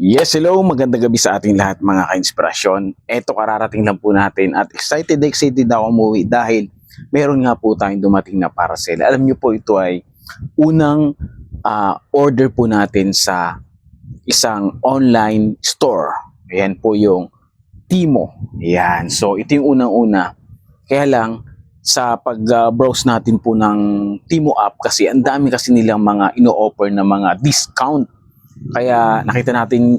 Yes, hello. Magandang gabi sa ating lahat mga ka-inspirasyon. Eto kararating lang po natin at excited excited ako umuwi dahil meron nga po tayong dumating na parcel. Alam niyo po ito ay unang ah, order po natin sa isang online store. Ayan po yung Timo. Ayan. So ito yung unang-una. Kaya lang sa pag-browse natin po ng Timo app kasi ang dami kasi nilang mga ino-offer na mga discount kaya nakita natin,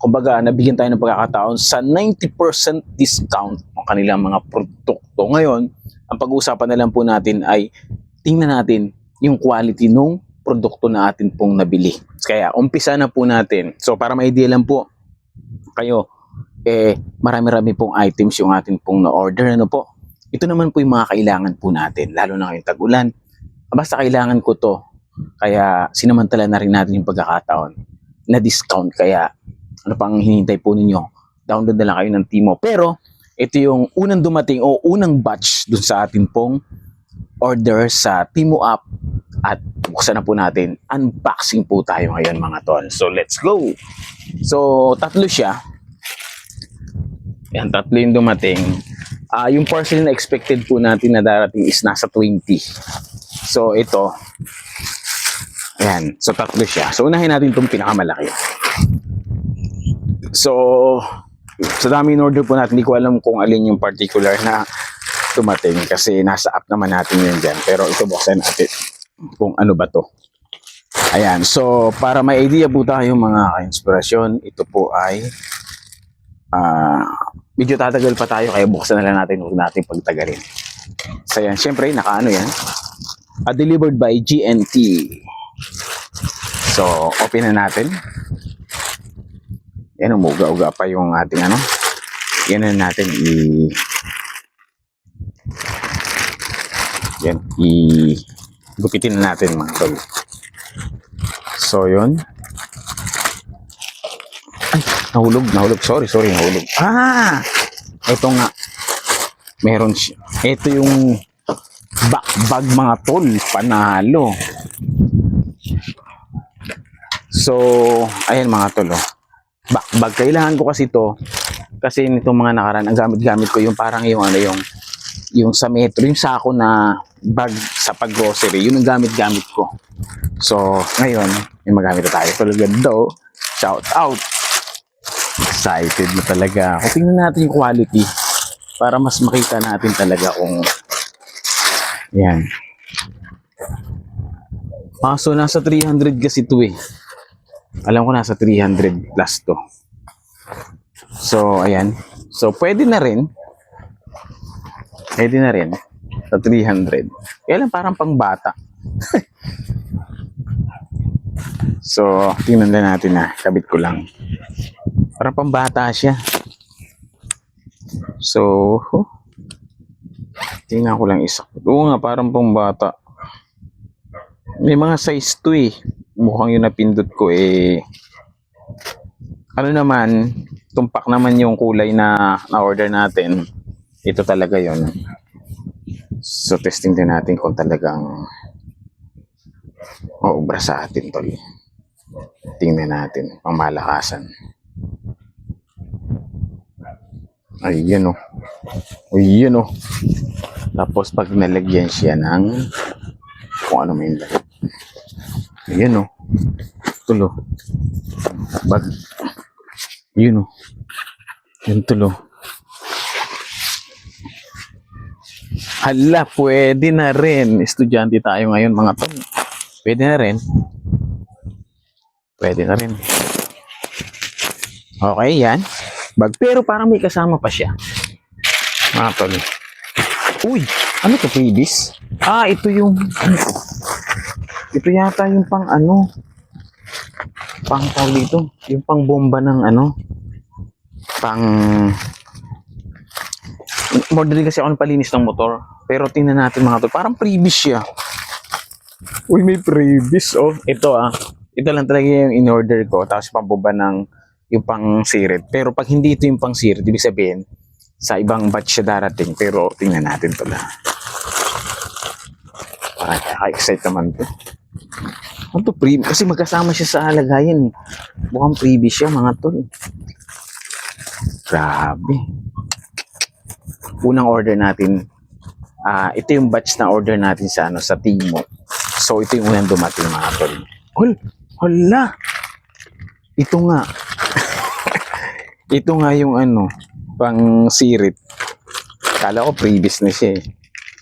kumbaga, nabigyan tayo ng pagkakataon sa 90% discount ng kanilang mga produkto. Ngayon, ang pag-uusapan na lang po natin ay tingnan natin yung quality ng produkto na atin pong nabili. Kaya umpisa na po natin. So para may idea lang po kayo, eh marami-rami pong items yung atin pong na-order. Ano po? Ito naman po yung mga kailangan po natin, lalo na ngayong tag-ulan. Basta kailangan ko to. Kaya sinamantala na rin natin yung pagkakataon na discount. Kaya ano pang hinihintay po ninyo? Download na lang kayo ng Timo. Pero ito yung unang dumating o unang batch dun sa atin pong order sa Timo app at buksan na po natin. Unboxing po tayo ngayon mga tol. So let's go! So tatlo siya. Yan, tatlo yung dumating. Ah, yung parcel na expected po natin na darating is nasa 20. So ito, Ayan. So, tatlo siya. So, unahin natin itong pinakamalaki. So, sa dami in order po natin, hindi ko alam kung alin yung particular na dumating kasi nasa app naman natin yun dyan. Pero ito buksan natin kung ano ba to. Ayan. So, para may idea po tayo mga ka-inspirasyon, ito po ay ah medyo tatagal pa tayo kaya buksan na lang natin huwag natin pagtagalin. So, yan. Siyempre, nakaano yan. Ah, delivered by GNT. So, open na natin. Yan, umuga-uga pa yung ating ano. Yan na natin i... Yan, i... Gupitin na natin mga tol. So, yun. Ay, nahulog, nahulog. Sorry, sorry, nahulog. Ah! Ito nga. Meron siya. Ito yung backbag mga tol. Panalo. So, ayan mga tol. Oh. Backbag. Kailangan ko kasi to kasi nitong mga nakaraan, ang gamit-gamit ko yung parang yung ano yung yung sa metro, yung sako na bag sa pag-grocery, yun ang gamit-gamit ko. So, ngayon, yung magamit na tayo. Talaga daw, shout out. Excited na talaga. Kung tingnan natin yung quality para mas makita natin talaga kung yan. Ah, so nasa 300 kasi ito eh. Alam ko nasa 300 plus to. So, ayan. So, pwede na rin. Pwede na rin. Sa 300. Kaya lang parang pang bata. so, tingnan na natin na. Kabit ko lang. Parang pang bata siya. So, tingnan ko lang isa. Oo nga, parang pang bata. May mga size to eh. Mukhang yung napindot ko eh. Ano naman, tumpak naman yung kulay na na-order natin. Ito talaga yon. So, testing din natin kung talagang maubra sa atin tol. Tingnan natin, pamalakasan. Ay, yun o. Ay, yun o. Tapos, pag nalagyan siya ng kung ano may lagay. Ayan o. Tulo. Bag. Yun o. Yun tulo. Hala, pwede na rin. Estudyante tayo ngayon mga tol. Pwede na rin. Pwede na rin. Okay, yan. Bag. Pero parang may kasama pa siya. Mga tol. Uy, ano to, freebies? Ah, ito yung, ano to? Ito yata yung pang ano, pang tawag dito, yung pang bomba ng ano, pang, modern kasi ako ng palinis ng motor. Pero tingnan natin mga to, parang freebies siya. Uy, may freebies, oh. Ito ah, ito lang talaga yung in-order ko, tapos pang bomba ng, yung pang sirit. Pero pag hindi ito yung pang sirit, ibig sabihin, sa ibang batch siya darating. Pero tingnan natin na. Parang kaka-excite naman to. Ano to, kasi magkasama siya sa halagayan eh. Mukhang previous siya mga tol. Grabe. Unang order natin, ah ito yung batch na order natin sa ano sa Timo. So ito yung unang dumating mga tol. Hol, hala. Ito nga. ito nga yung ano, pang sirit. Kala ko previous na siya eh.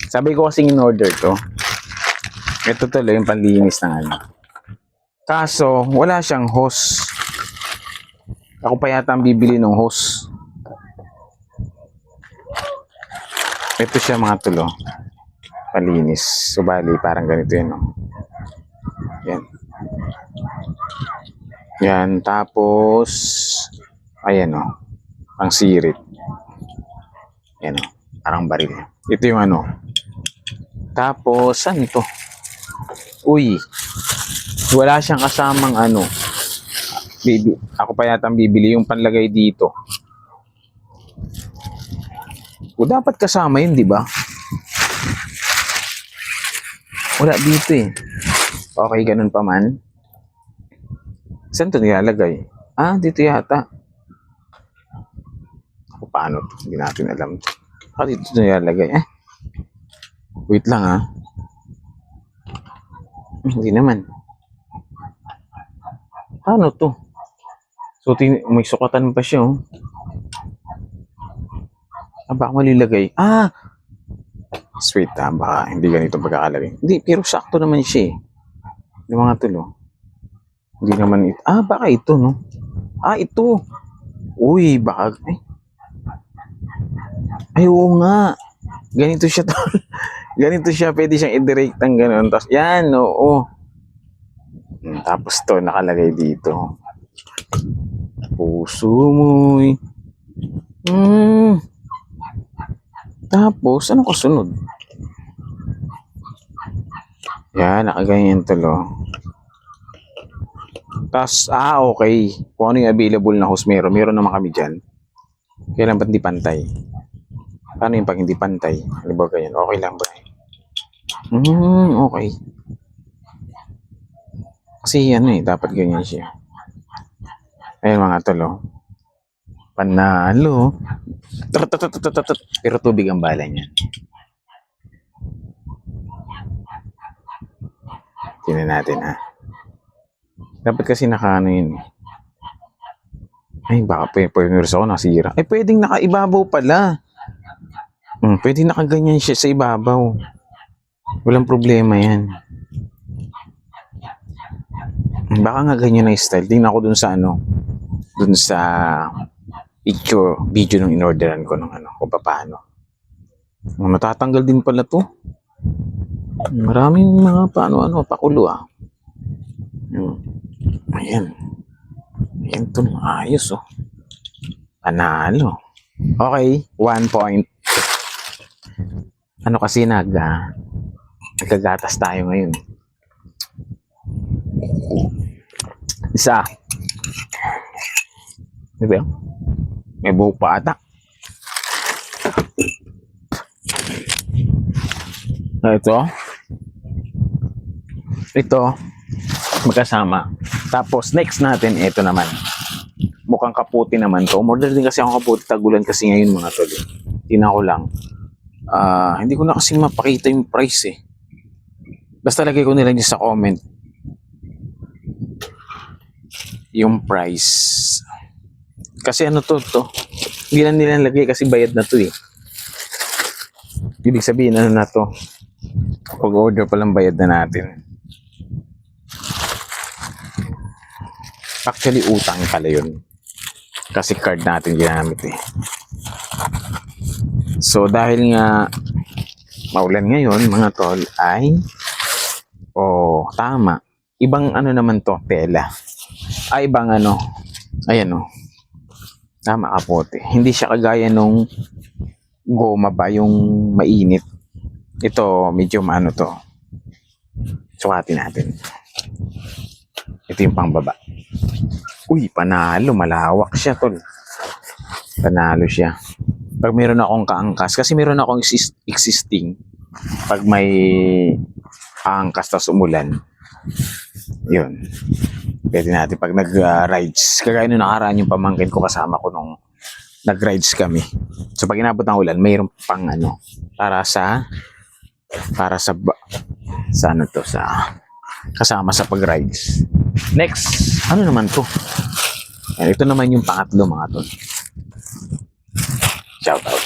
Sabi ko kasing in-order to. Ito tuloy yung panlinis ng ano. Kaso, wala siyang hose. Ako pa yata ang bibili ng hose. Ito siya mga tulo. Palinis. So, bali, parang ganito yun. No? Yan. Yan. Tapos, ayan o. Ang sirit. Yan o. Parang baril. Ito yung ano. Tapos, saan ito? Uy. Wala siyang kasamang ano. Bibi, ako pa yata bibili yung panlagay dito. O dapat kasama yun, di ba? Wala dito eh. Okay, ganun pa man. Saan ito nilalagay? Ah, dito yata. Ako paano? Hindi natin alam. Ah, dito ito nilalagay. Eh, wait lang ah. Hindi naman. Paano to? So, may sukatan pa siya, oh. Ah, baka malilagay. Ah! Sweet, ah. Baka hindi ganito pagkakalagay. Hindi, pero sakto naman siya, eh. Yung mga tulo. Hindi naman ito. Ah, baka ito, no? Ah, ito. Uy, baka... Ay, ay oo nga. Ganito siya, tol. Ganito siya. Pwede siyang i-direct ng gano'n. Tapos, yan, oo. Hmm, Tapos to, nakalagay dito. Puso mo'y... Hmm. Tapos, ano kasunod? Yan, nakaganyan tulo. Tapos, ah, okay. Kung ano yung available na host meron, meron naman kami dyan. Kailan ba't hindi pantay? Paano yung pag hindi pantay? Ba ganyan? Okay lang ba? Hmm, okay. Kasi ano eh, dapat ganyan siya. Ayun mga tolo. Panalo. Tut, tut. Pero tubig ang bala niya. Tingnan natin ha. Dapat kasi nakaano yun. eh. Ay, baka pwede, pwede ako nasira. Ay, pwedeng nakaibabaw pala. Hmm, pwedeng nakaganyan siya sa ibabaw. Walang problema yan. Baka nga ganyan na style. Tingnan ko dun sa ano, dun sa picture, video nung inorderan ko ng ano, kung paano. Oh, Natatanggal din pala to. Maraming mga paano ano, pakulo ah. Hmm. Ayan. Ayan to, ayos oh. Panalo. Okay, one point. Ano kasi nag, ah, nagkagatas tayo ngayon. Isa. Di yun? May buhok pa ata. Ah, Ito. Ito. Magkasama. Tapos, next natin, ito naman. Mukhang kaputi naman to. Order din kasi ako kaputi. Tagulan kasi ngayon mga tol. Tingnan ko lang. Ah, hindi ko na kasi mapakita yung price eh. Basta lagay ko nila sa comment yung price. Kasi ano to, to. Hindi na nila lagay kasi bayad na to eh. Ibig sabihin ano na to. Pag order pa lang bayad na natin. Actually utang pala yun. Kasi card natin ginamit eh. So dahil nga maulan ngayon mga tol ay oh tama. Ibang ano naman to, tela. Ay ibang ano. Ayan oh. Tama kapote. Hindi siya kagaya nung goma ba yung mainit. Ito medyo maano to. Sukatin natin. Ito yung pangbaba. Uy, panalo. Malawak siya, tol. Panalo siya. Pag meron akong kaangkas, kasi meron akong exis- existing, pag may angkas tas umulan, Yun. Pwede natin pag nag-rides. Kagaya nung nakaraan yung pamangkin ko kasama ko nung nag-rides kami. So pag inabot ng ulan, mayroon pang ano, para sa para sa sa ano to sa kasama sa pag-rides. Next, ano naman to? Ayan, ito naman yung pangatlo mga tol. Shout out.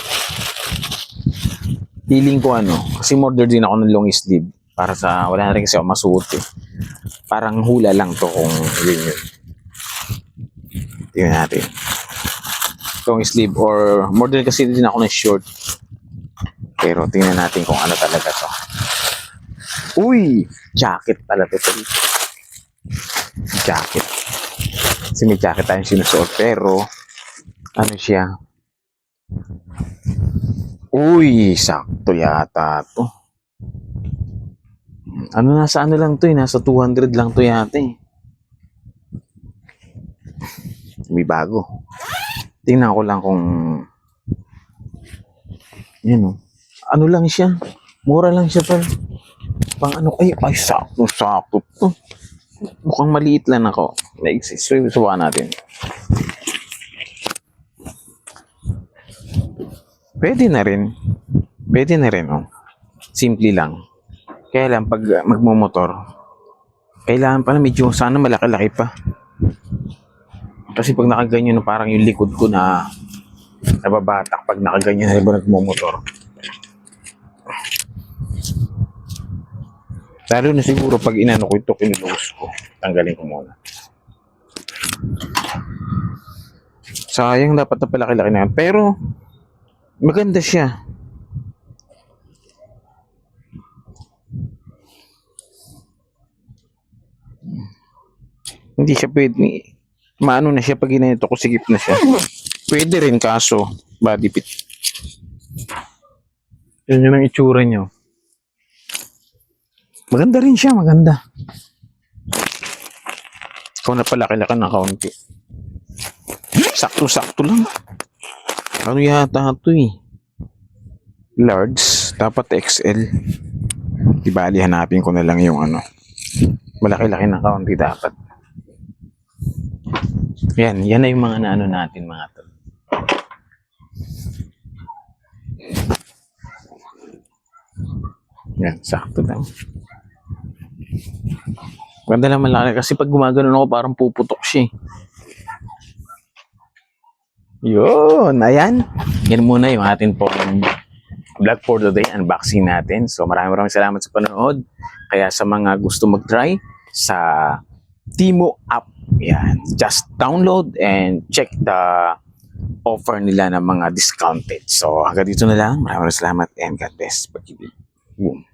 Feeling ko ano, kasi order din ako ng long sleeve para sa wala na rin kasi ako masuot eh. Parang hula lang to kung yun yun. Tingnan natin. Long sleeve or order kasi din ako ng short. Pero tingnan natin kung ano talaga to. Uy! Jacket pala to. Jacket. Kasi may jacket tayong sinusuot. Pero, ano siya? Uy! Sakto yata to. Ano nasa ano lang to eh. Nasa 200 lang to yata eh. May bago. Tingnan ko lang kung yan oh. Ano lang siya? Mura lang siya pa. Pang ano, ay, ay, sakto, sakto to. Mukhang maliit lang ako. Na-exist. So, subukan natin. Pwede na rin. Pwede na rin, oh. Simple lang. Kaya lang, pag uh, magmumotor, kailangan pala medyo sana malaki-laki pa. Kasi pag nakaganyan, no, parang yung likod ko na nababatak pag nakaganyan na ba nagmumotor. Lalo na siguro pag inano ko ito, kinulus ko. Tanggalin ko muna. Sayang dapat na palaki-laki na yan. Pero, maganda siya. Hindi siya pwede. Maano na siya pag ginanito ko, sigip na siya. Pwede rin kaso, body fit. Yan yun ang itsura niyo. Maganda rin siya, maganda. Ikaw na palaki-laki ng kaunti. Sakto-sakto lang. Ano yata ito eh? Large, dapat XL. Di bali, hanapin ko na lang yung ano. Malaki-laki ng kaunti dapat. Yan, yan na yung mga naano natin mga to. Yan, sakto lang. Ganda lang malaki kasi pag gumagano ako parang puputok siya. eh. Yun, ayan. Yan muna yung atin pong vlog for today, unboxing natin. So maraming maraming salamat sa panonood. Kaya sa mga gusto mag-try sa Timo app, yan. Just download and check the offer nila ng mga discounted. So hanggang dito na lang. Maraming salamat and God bless. Pag-ibig. Boom.